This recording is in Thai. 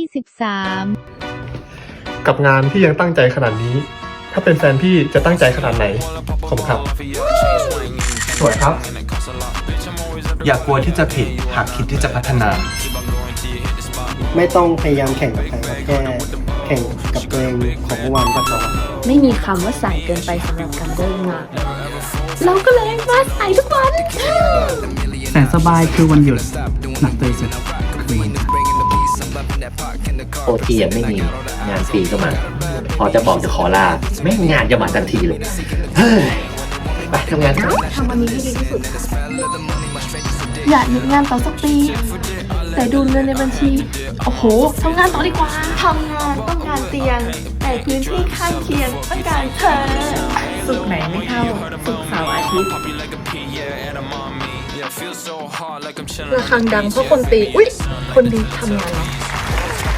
ที่สิบสามกับงานที่ยังตั้งใจขนาดนี้ ถ้าเป็นแฟนพี่จะตั้งใจขนาดไหนขอบคุณครับ สวยครับ อย่ากลัวที่จะผิดหากคิดที่จะพัฒนา ไม่ต้องพยายามแข่งกับใครครับแค่แข่งกับตัวเองของเมื่อวานก็พอไม่มีคำว่าสายเกินไปสำหรับการเริ่มงานเราก็เลยมาสายทุกวันแสนสบายคือวันหยุดหนักตัวสุดคือวันพัก โอทียังไม่มีงานฟรีก็มา พอจะบอกจะขอลาไม่งานจะมาทันทีเลยเฮ้ยไปทำงานกันทำวันนี้ให้ดีที่สุดค่ะอยากหยุดงานต่อสักปี แต่ดูเงินในบัญชี โอ้โหทำงานต่อดีกว่าทำงานต้องการเตียง แต่พื้นที่ข้างเคียงต้องการเธอสุขไหนไม่เท่าสุขเสาร์อาทิตย์ระฆังดังเพราะคนตี อุ๊ย คนดีทำงานเหรอ